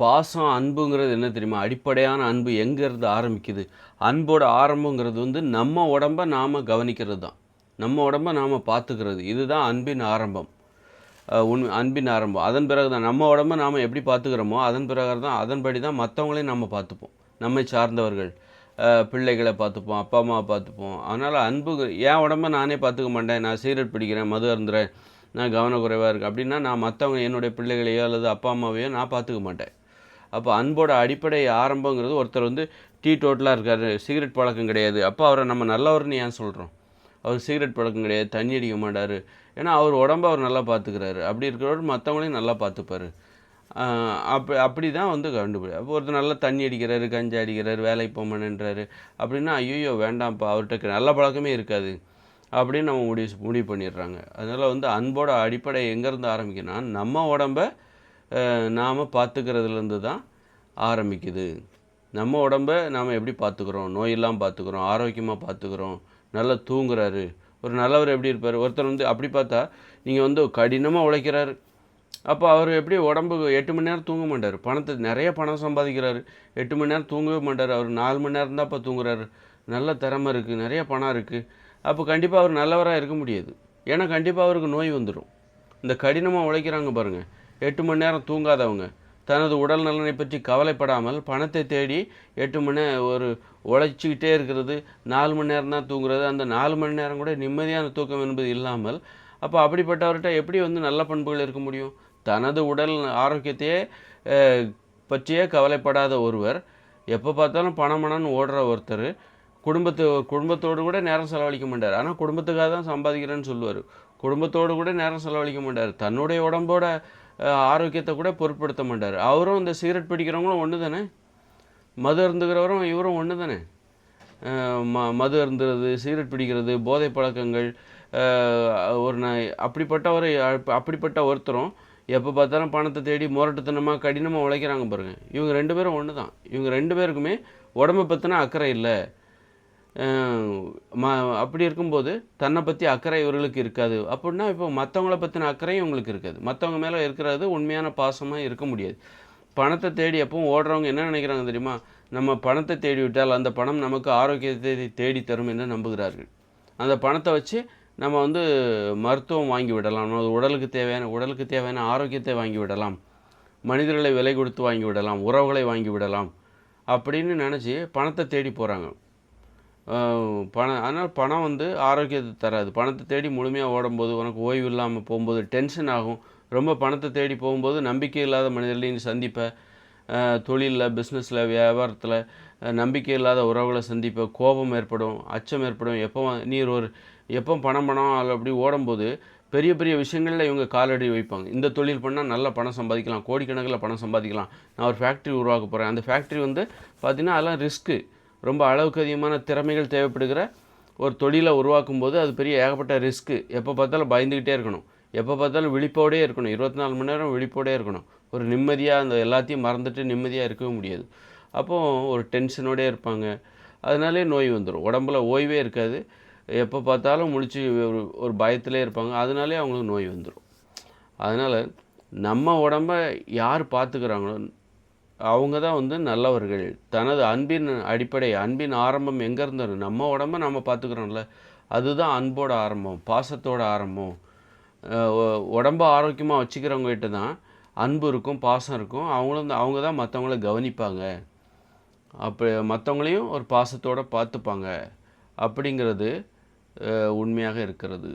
பாசம் அன்புங்கிறது என்ன தெரியுமா? அடிப்படையான அன்பு எங்கேருந்து ஆரம்பிக்குது? அன்போட ஆரம்பங்கிறது வந்து நம்ம உடம்ப நாம் கவனிக்கிறது தான். நம்ம உடம்ப நாம் பார்த்துக்கிறது. இதுதான் அன்பின் ஆரம்பம். உண் அன்பின் ஆரம்பம். அதன் பிறகு தான் நம்ம உடம்ப நாம் எப்படி பார்த்துக்கிறோமோ அதன் பிறகு தான் அதன்படி தான் மற்றவங்களையும் நம்ம பார்த்துப்போம். நம்மை சார்ந்தவர்கள். பிள்ளைகளை பார்த்துப்போம் அப்பா அம்மாவை பார்த்துப்போம். அதனால் அன்பு என் உடம்ப நானே பார்த்துக்க மாட்டேன். நான் சீரட் பிடிக்கிறேன் மது அருந்துறேன் நான் கவனக்குறைவாக இருக்கேன். அப்படின்னா நான் மற்றவங்க என்னுடைய பிள்ளைகளையோ அல்லது அப்பா அம்மாவையோ நான் பார்த்துக்க மாட்டேன். அப்போ அன்போட அடிப்படை ஆரம்பங்கிறது ஒருத்தர் வந்து டீ டோட்டலாக இருக்கார் சிகரெட் பழக்கம் கிடையாது. அப்போ அவரை நம்ம நல்லவர்னு ஏன் சொல்கிறோம் அவர் சிகரெட் பழக்கம் கிடையாது தண்ணி அடிக்க மாட்டார். ஏன்னா அவர் உடம்ப அவர் நல்லா பார்த்துக்கிறாரு அப்படி இருக்கிறவர் மற்றவங்களையும் நல்லா பார்த்துப்பார் அப்போ அப்படி அப்படி தான் வந்து கண்டுபிடி அப்போ ஒருத்தர் நல்லா தண்ணி அடிக்கிறாரு கஞ்சா அடிக்கிறாரு வேலைக்கு போக அப்படின்னா ஐயோ வேண்டாம்ப்பா அவர்கிட்ட நல்ல பழக்கமே இருக்காது. அப்படின்னு நம்ம முடிவு முடிவு பண்ணிடுறாங்க. அதனால் வந்து அன்போட அடிப்படை எங்கேருந்து ஆரம்பிக்கணும்னா நம்ம உடம்ப நாம் பார்த்துக்கிறதுலேருந்து தான் ஆரம்பிக்குது. நம்ம உடம்ப நாம் எப்படி பார்த்துக்குறோம்? நோயெல்லாம் பார்த்துக்குறோம். ஆரோக்கியமாக பார்த்துக்குறோம். நல்லா தூங்குறாரு. ஒரு நல்லவர் எப்படி இருப்பார்? ஒருத்தர் வந்து அப்படி பார்த்தா நீங்கள் வந்து கடினமாக உழைக்கிறாரு. அப்போ அவர் எப்படி உடம்பு எட்டு மணி நேரம் தூங்க மாட்டார்? பணத்தை நிறைய பணம் சம்பாதிக்கிறாரு. எட்டு மணி நேரம் தூங்கவே மாட்டார். அவர் நாலு மணி நேரம் தான் இப்போ தூங்குறாரு. நல்ல திறமை இருக்குது நிறைய பணம் இருக்குது அப்போ கண்டிப்பாக அவர் நல்லவராக இருக்க முடியாது. ஏன்னா கண்டிப்பாக அவருக்கு நோய் வந்துடும் இந்த கடினமாக உழைக்கிறாங்க பாருங்கள் எட்டு மணி நேரம் தூங்காதவங்க. தனது உடல் நலனை பற்றி கவலைப்படாமல் பணத்தை தேடி எட்டு மணி ஒரு உழைச்சிக்கிட்டே இருக்கிறது. நாலு மணி நேரம் தான் தூங்குறது. அந்த நாலு மணி நேரம் கூட நிம்மதியான தூக்கம் என்பது இல்லாமல் அப்போ அப்படிப்பட்டவர்கிட்ட எப்படி வந்து நல்ல பண்புகள் இருக்க முடியும்? தனது உடல் ஆரோக்கியத்தையே பற்றியே கவலைப்படாத ஒருவர் எப்போ பார்த்தாலும் பணம் பணம்னு ஓடுற ஒருத்தர் குடும்பத்து குடும்பத்தோடு கூட நேரம் செலவழிக்க மாட்டார். ஆனால் குடும்பத்துக்காக தான் சம்பாதிக்கிறேன்னு சொல்லுவார். குடும்பத்தோடு கூட நேரம் செலவழிக்க மாட்டார். தன்னுடைய உடம்போட ஆரோக்கியத்தை கூட பொருட்படுத்த மாட்டார். அவரும் இந்த சிகரெட் பிடிக்கிறவங்களும் ஒன்று தானே மது அருந்துகிறவரும் இவரும் ஒன்று தானே ம மது அருந்துறது சிகரெட் பிடிக்கிறது போதை பழக்கங்கள் ஒரு நான் அப்படிப்பட்ட ஒரு அப்படிப்பட்ட ஒருத்தரும் எப்போ பார்த்தாலும் பணத்தை தேடி முரட்டுத்தனமாக கடினமாக உழைக்கிறாங்க பாருங்கள் இவங்க ரெண்டு பேரும் ஒன்று தான் இவங்க ரெண்டு பேருக்குமே உடம்பை பற்றின அக்கறை இல்லை. ம அப்படி இருக்கும்போது தன்னை பற்றி அக்கறை இவர்களுக்கு இருக்காது. அப்படின்னா இப்போ மற்றவங்கள பற்றின அக்கறையும் உங்களுக்கு இருக்காது. மற்றவங்க மேலே இருக்கிறது உண்மையான பாசமாக இருக்க முடியாது. பணத்தை தேடி எப்பவும் ஓடுறவங்க என்ன நினைக்கிறாங்க தெரியுமா? நம்ம பணத்தை தேடி விட்டால் அந்த பணம் நமக்கு ஆரோக்கியத்தை தேடி தரும் என்று நம்புகிறார்கள். அந்த பணத்தை வச்சு நம்ம வந்து மருத்துவம் வாங்கி விடலாம். நமது உடலுக்கு தேவையான உடலுக்கு தேவையான ஆரோக்கியத்தை வாங்கி விடலாம். மனிதர்களை விலை கொடுத்து வாங்கி விடலாம். உறவுகளை வாங்கி விடலாம். அப்படின்னு நினச்சி பணத்தை தேடி போகிறாங்க பணம் ஆனால் பணம் வந்து ஆரோக்கியத்தை தராது. பணத்தை தேடி முழுமையாக ஓடும்போது உனக்கு ஓய்வு இல்லாமல் போகும்போது டென்ஷன் ஆகும். ரொம்ப பணத்தை தேடி போகும்போது நம்பிக்கை இல்லாத மனிதர்களையும் நீ சந்திப்ப. தொழிலில் பிஸ்னஸில் வியாபாரத்தில் நம்பிக்கை இல்லாத உறவுகளை சந்திப்ப. கோபம் ஏற்படும் அச்சம் ஏற்படும். எப்போ நீ ஒரு எப்போ பணம் பணம் அதில் அப்படி ஓடும்போது பெரிய பெரிய விஷயங்களில் இவங்க காலடி வைப்பாங்க. இந்த தொழில் பண்ணால் நல்ல பணம் சம்பாதிக்கலாம். கோடிக்கணக்கில் பணம் சம்பாதிக்கலாம். நான் ஒரு ஃபேக்ட்ரி உருவாக்க போகிறேன் அந்த ஃபேக்ட்ரி வந்து பார்த்திங்கன்னா அதெல்லாம் ரிஸ்க்கு ரொம்ப அளவுக்கு அதிகமான திறமைகள் தேவைப்படுகிற ஒரு தொழிலை உருவாக்கும் போது அது பெரிய ஏகப்பட்ட ரிஸ்க்கு எப்போ பார்த்தாலும் பயந்துக்கிட்டே இருக்கணும். எப்போ பார்த்தாலும் விழிப்போடே இருக்கணும். இருபத்தி நாலு மணி நேரம் விழிப்போடே இருக்கணும். ஒரு நிம்மதியாக அந்த எல்லாத்தையும் மறந்துட்டு நிம்மதியாக இருக்கவே முடியாது. அப்போது ஒரு டென்ஷனோடே இருப்பாங்க. அதனாலே நோய் வந்துடும் உடம்புல ஓய்வே இருக்காது. எப்போ பார்த்தாலும் முழிச்சு ஒரு ஒரு பயத்திலே இருப்பாங்க. அதனாலே அவங்களுக்கு நோய் வந்துடும் அதனால் நம்ம உடம்ப யார் பார்த்துக்கிறாங்களோ அவங்க தான் வந்து நல்லவர்கள். தனது அன்பின் அடிப்படை அன்பின் ஆரம்பம் எங்கே இருந்தாரு நம்ம உடம்ப நம்ம பார்த்துக்கிறோம்ல. அதுதான் அன்போட ஆரம்பம் பாசத்தோட ஆரம்பம். உடம்ப ஆரோக்கியமாக வச்சுக்கிறவங்ககிட்ட தான் அன்பு இருக்கும் பாசம் இருக்கும். அவங்களும் அவங்க தான் மற்றவங்கள கவனிப்பாங்க. அப்போ மற்றவங்களையும் ஒரு பாசத்தோடு பார்த்துப்பாங்க. அப்படிங்கிறது உண்மையாக இருக்கிறது.